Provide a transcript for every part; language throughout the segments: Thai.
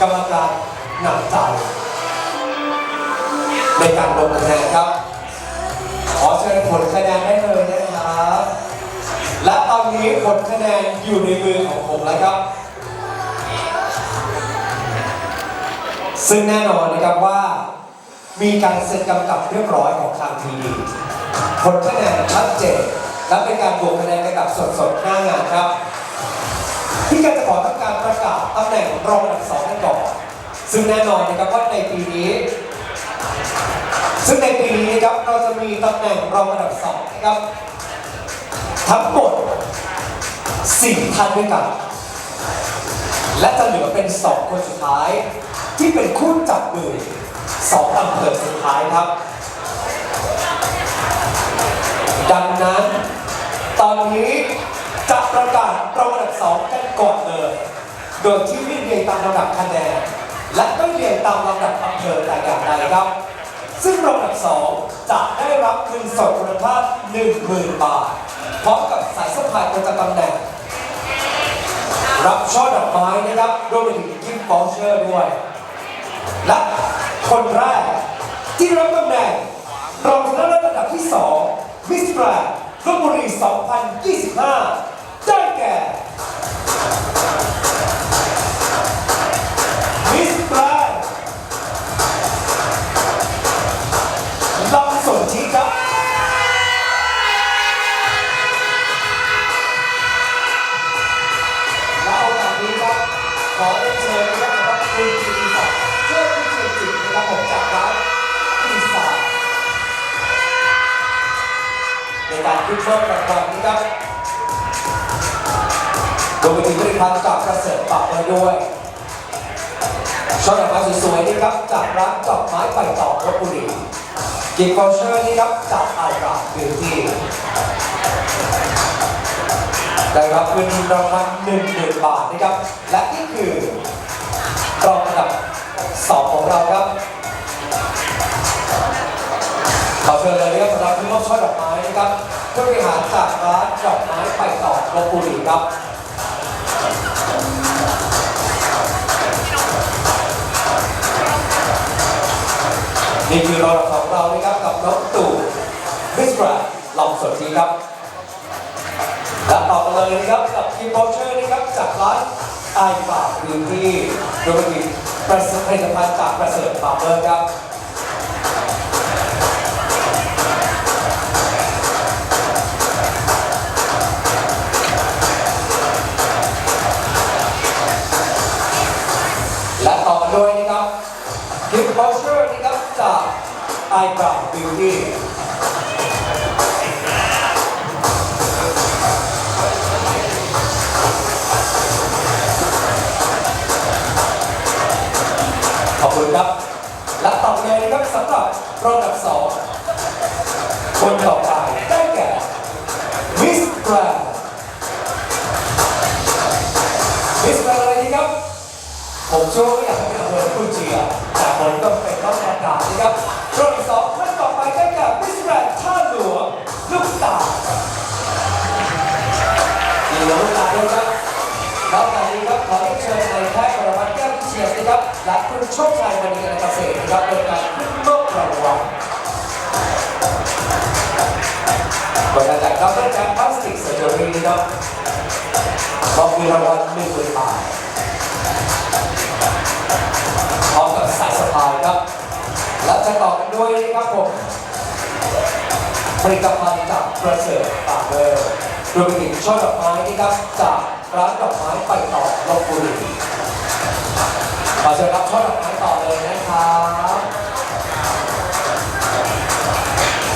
กรรมการหนักใจในการลงคะแนนครับ ขอเชิญผลคะแนนได้เลยนะครับ และตอนนี้ผลคะแนนอยู่ในมือของผมแล้วครับ ซึ่งแน่นอนนะครับว่า มีการเซ็นกำกับเรียบร้อยของทางทีดีผลคะแนนชัดเจนและเป็นการบวกคะแนนกันแบบสดๆหน้างานครับ ที่การจะขอทำการประกาศตำแหน่งรองอันดับสองกันก่อนซึ่งแน่นอนนะครับว่าในปีนี้ ซึ่งในปีนี้นะครับเราจะมีตำแหน่งรองอันดับสองนะครับทั้งหมดสี่ท่านด้วยกัน และจะเหลือเป็นสองคนสุดท้าย ที่เป็นคู่จับมือสองอำเภอสุดท้ายครับ ดังนั้น ตอนนี้ ประกาศรองอันดับสองกันก่อนเลย โดยที่ไม่เรียงตามลำดับคะแนน และไม่เรียงตามลำดับอำเภอแต่อย่างใดครับ ซึ่งรองอันดับสองจะได้รับเงินสดมูลค่า10,000 บาท พร้อมกับสายสะพายประจำตำแหน่ง รับช่อดอกไม้นะครับรวมไปถึงกิฟต์วอเชอร์ด้วย และคนแรกที่รับตำแหน่งรองชนะเลิศอันดับที่ 2 มิสแกรนด์ลบบุรี 2025 ได้ ไม้ใบตองลบบุรีกิฟต์วอเชอร์นี่ครับจากไอราบิวตี้ได้รับเงินรางวัลหนึ่งหมื่นบาทนะครับ และนี่คือรองอันดับสองของเราครับ ขอเชิญเลยนะครับสำหรับผู้มอบช่อดอกไม้นะครับผู้บริหารจากร้านดอกไม้ไปต่อลบบุรีครับ นี่คือรองอันดับของเรานะครับกับน้องตู่วิสราลองสดทีครับและต่อไปเลยนะครับกับทีมบอลเชอร์นะครับจากร้านไอฝากพื้นที่โดยมีประสิทธิผลิตภัณฑ์จากประเสริฐฟาร์เมอร์ครับ อลเชอร์นะครับจากไอฝากบิวตี้ขอบคุณครับและต่อไปนะครับสำหรับรองอันดับสองคนต่อไปได้แก่มิสแกรนมิสแกรนอะไรดีครับผมเชื่อว่าไม่อยากให้เป็นอำเภอคุณเจีย ผมต้องเป็นต้องประกาศนะครับรองอันดับสองท่านต่อไปได้แก่มิสแกรนด์ท่าหลวงลูกตาลูกตาด้วยครับแล้วตอนนี้ครับขอเรียนเชิญนายแพทย์ปรมัตถ์แก้ววิเชียรนะครับและคุณโชคชัยมณีการเกษตรนะครับเป็นการขึ้นมอบรางวัลบริการจากดรแจ็คพลาสติกเซอร์เจอรี่นะครับมอบมีรางวัลหนึ่งหมื่นบาทายครับ และจะต่อกันด้วยนะครับผมผลิตภัณฑ์จากประเสริฐปากเบอร์รวมไปถึงช่อดอกไม้นี่ครับจากร้านดอกไม้ไปต่อลบบุรีขอเชิญรับช่อดอกไม้ต่อเลยนะครับ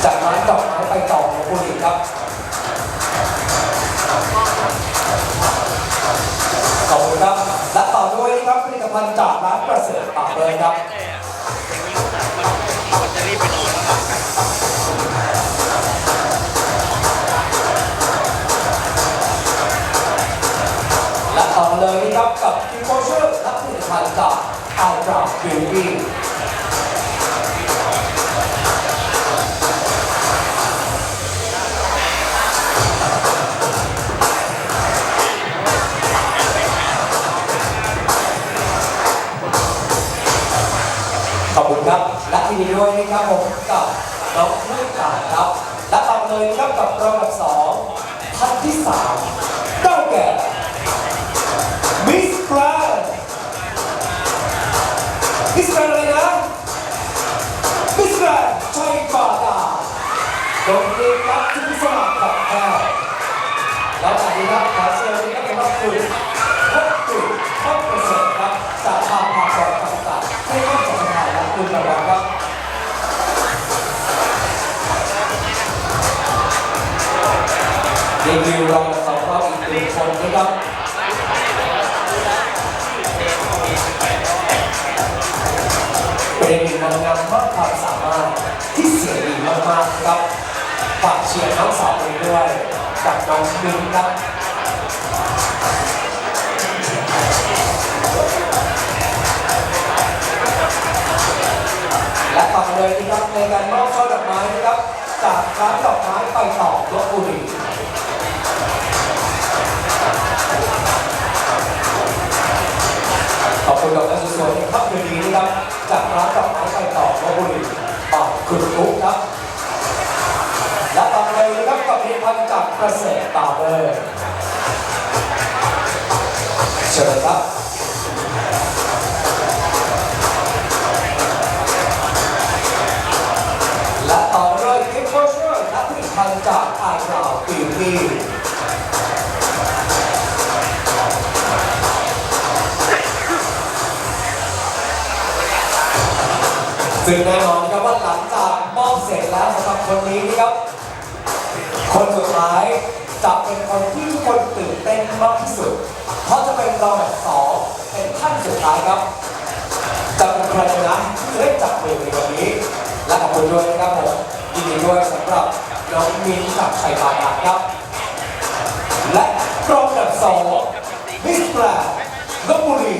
จากร้านดอก พันธ์จากร้านประเสริฐปากเลยครับและต่อเลยครับกับคิวโคเชอร์และผลิตภัณฑ์จากอัลตราบิวตี้ โดยเอกลักษณ์ที่พิสมัครของแท้แล้วจากนี้ครับขอเชิญนะครับเป็นรับคุณพบตุ่พบประเสริฐครับจากทาภาคการต่างๆให้เข้าจัดงานและคุณรางวัลครับรีวิวเรองสองรอบอีกหนึ่งคนนะครับเป็นนางงามมากความสามารถที่เสียดีมากๆครับ ฝากเชียร์น้องสาวไปด้วย กับน้องมิ้นครับและต่อเลยนะครับในการมอบช่อดอกไม้นะครับ จากร้านดอกไม้ไปต่อลบบุรีขอบคุณดอกไม้สวยๆในค่ำคืนนี้นะครับจากร้านดอกไม้ไปต่อลบบุรีต่อคุณทุกครับ กับผลิตภัณฑ์จากเกษตรตาเบอร์เชิญครับและต่อด้วยกิฟต์โคเชอร์และผลิตภัณฑ์จากไอคลาวบิวตี้ซึ่งแน่นอนนะครับว่าหลังจากมอบเสร็จแล้วสำหรับคนนี้นะครับ ท้าย จะเป็นคนที่ทุกคนตื่นเต้นมากที่สุด เพราะจะเป็นรองอันดับสองเป็นท่านสุดท้ายครับจะเป็นใครนะที่ได้จับมือในวันนี้ และขอบคุณด้วยนะครับผมยินดีด้วยสำหรับน้องมินจากชัยบาดาลครับ และรองอันดับสองมิสแกรนด์ลบบุรี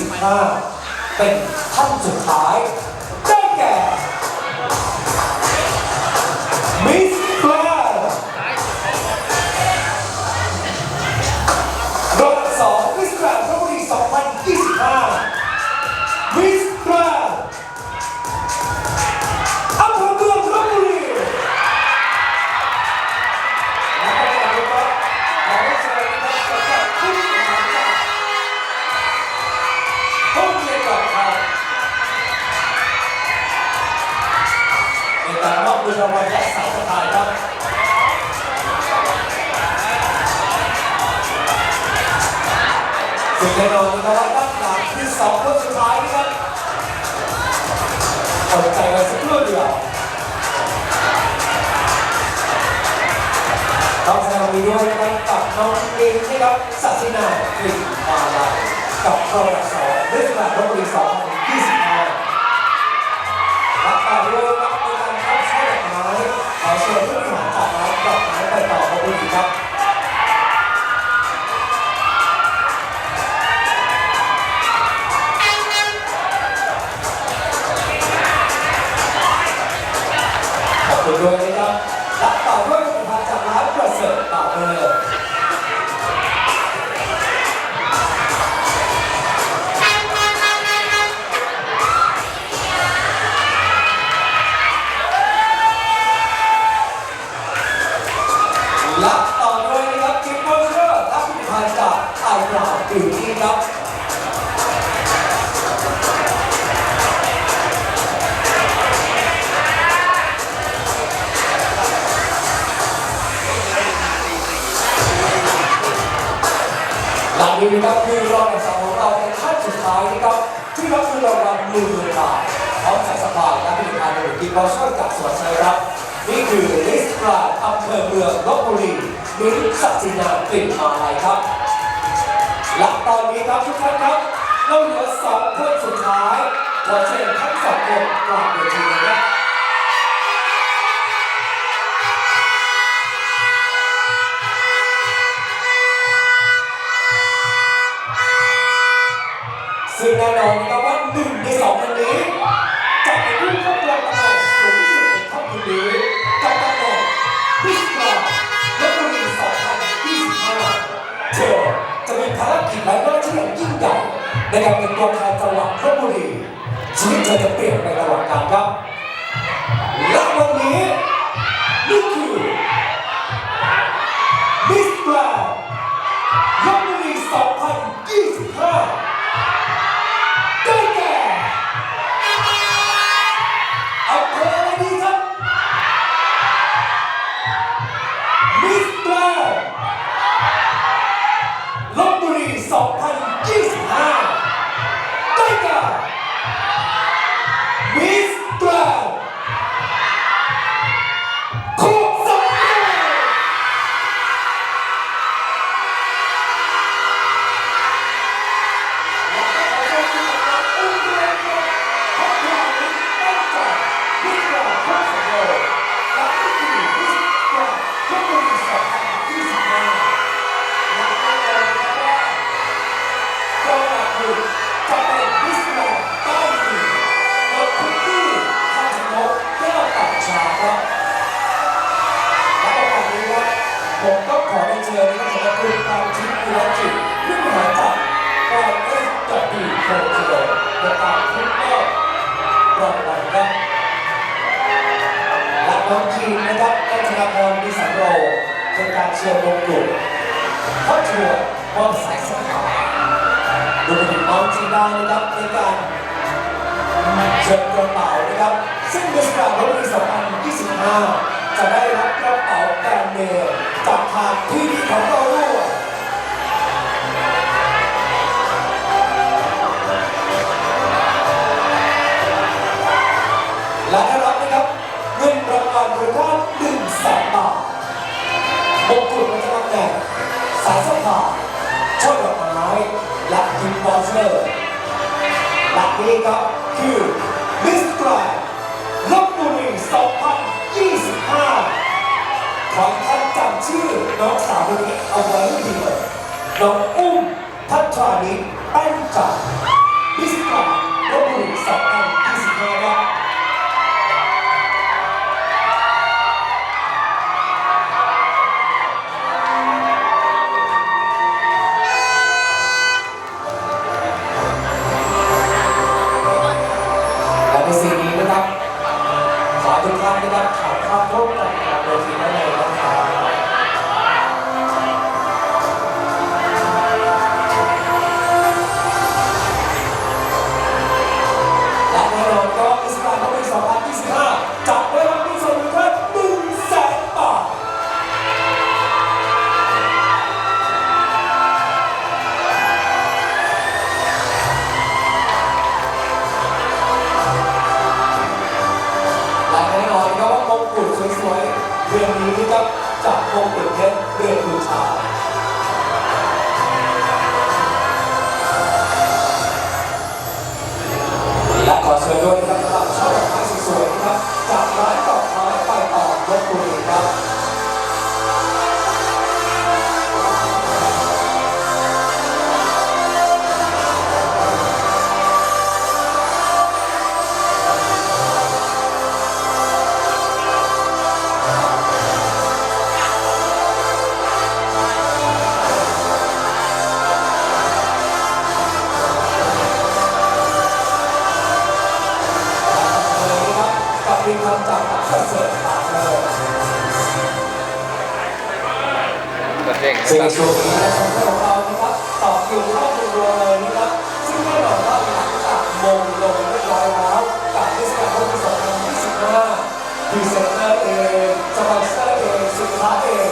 2025 เป็นท่านสุดท้าย แน่นอนนะครับว่าด้านหลังคือสองคนสุดท้ายนะครับอดใจไว้สักครู่เดียวต้องแสดงความยินดีด้วยนะครับกับน้องเองนะครับสัชินากลิ่นมาลัยกับรองอันดับสองเรื่องการลบบุรี2025และต่อด้วยรับการเข้าช่อดอกไม้ขอเชิญผู้บริหารจากร้านดอกไม้ไปต่อลบบุรีครับ หลังนี้นะครับคือรองอันดับสองของเราเป็นท่านสุดท้ายนะครับที่รับเงินรางวัลหนึ่งหมื่นบาทพร้อมสายสปายและผลิตภัณฑ์โดยกินบอลช่วยจากสวนชัยรับนี่คือลิสต์ปราอำเภอเมืองลบบุรีมิ้ศักดิ์สินากลิ่นมาลัยครับและตอนนี้ครับทุกท่านครับเราเหลือสองคนสุดท้ายขอเชิญทั้งสองคนกลับเวทีเลยครับ ซึ่งแน่นอนนะว่าหนึ่งในสองคนนี้จะเป็นผู้เข้ารับตำแหน่งสูงสุดในครอบครัวนี้กับตำแหน่งพิสกาและบุรี2025เธอจะมีภารกิจและหน้าที่อย่างยิ่งใหญ่ในการเป็นตัวแทนจังหวัดลบบุรีชีวิตเธอจะเปลี่ยนไปตลอดกาลครับและวันนี้ เชิญลงกลุ่มเพราะชัวร์ว่าสายสัมผัสรวมไปถึงน้องจีน่านะครับในการเชิญกระเป๋านะครับ ซึ่งเทศกาลรถปี2025 จะได้รับกระเป๋าแบรนด์เนมจากทางที่ดีของายสร้อช่วยดอกไม้และกิมบอลเนอร์และนี่ก็คือมิสแกรนลบบุรี2025 ขอท่านจำชื่อน้องสาวคนนี้เอาไว้ดีเลยน้องอุ้มพัชรานิตแป้นจัน ริงครับจากคอนเสิร์ตปากโลกซึ่งสุวงนี้นะครับของเรานะครับต่อคิวเข้อคุณรัวเลยนะครับซึ่งแน่นอนว่าหลังจากมงลงเรียบร้อยแล้วกับเทศกาลปี2025พรีเซนเตอร์เองสปอนเซอร์เองสินค้าเอง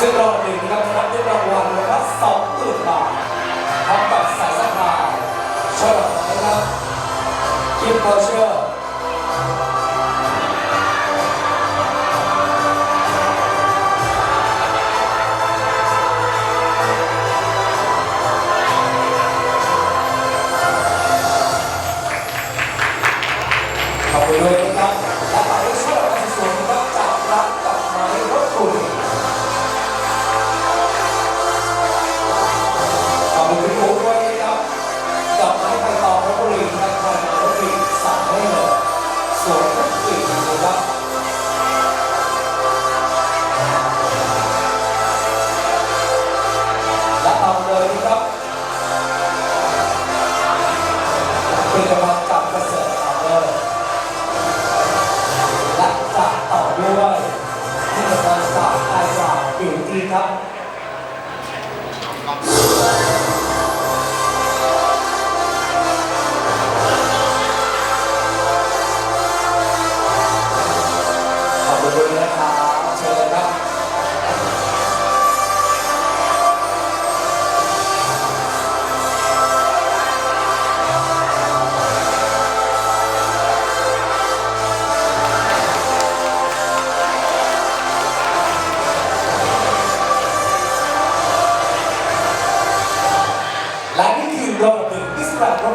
ซึ่งรอบหนึ่งนะครับคัดได้รางวัลนะครับสองหมื่นบาทพร้อมกับสายสะพายช่อดอกไม้ครับกิฟต์วอเชอร์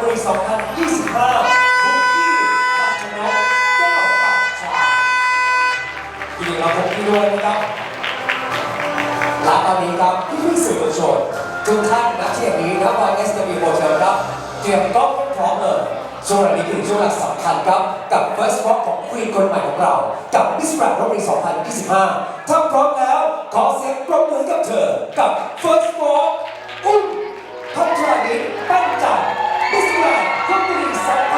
ปี 2025ทุกกี้ขัดชนกเจ้าปักชาที่เราพบที่ด้วยนะครับและตอนนี้ครับพี่สื่อมวลชนทุกท่านนะที่แห่งนี้นะครันเอสบีโฮครับ เตรียมกล้องพร้อมเลยช่วงนี้คือช่วงหลักสำคัญครับ กับ First walk ของคุณคนใหม่ของเรา กับ Miss Brand รอบปี2025 ถ้าพร้อมแล้วขอเสียงปรบมือกับเธอ กับ First walk อุ้มพัชรานิปั้นจัน This way, company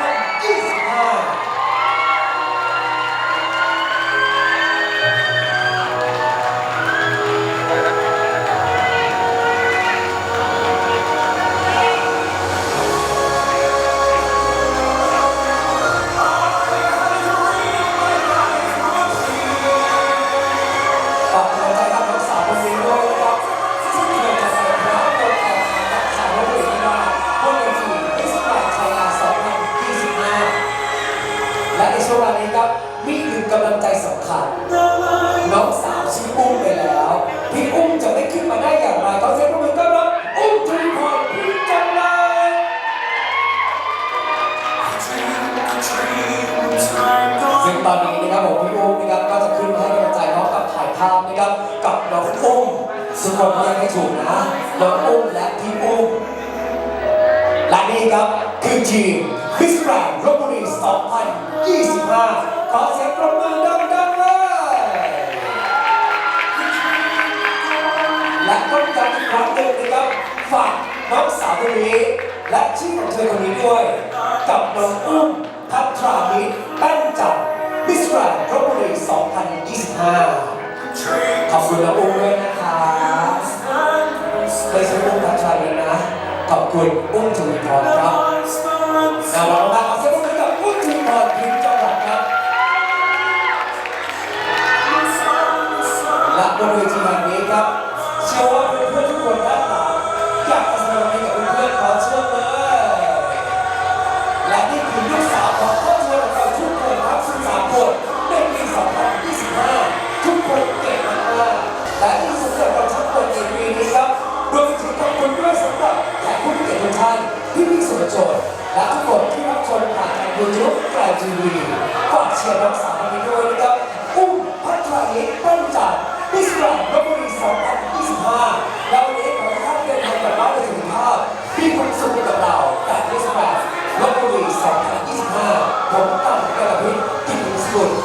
น้องอุ้มและพี่อุ้มและนี่ครับคือทีมคริสแบโรบุรี2025 ขอเสียงปรบมือดังๆเลยและก็จำอีกครั้งหนึ่งนะครับฝากน้องสาวคนนี้ และชื่อของเธอคนนี้ด้วย กับน้องอุ้มพัทรามิตรตั้งจับมิสแกรนด์รบุรี2025 ขอบคุณน้องอุ้มด้วยนะคะ ไม่ใช่อุ้มทักชาลีนะ ขอบคุณอุ้งจุลพรครับแล้วามาขอเสียงปรบมือกับอุ้งจุลพรพิมพ์จังหวัดครับและบนเวที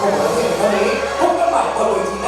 ของเสียงเท่านี้พบกันใหม่บน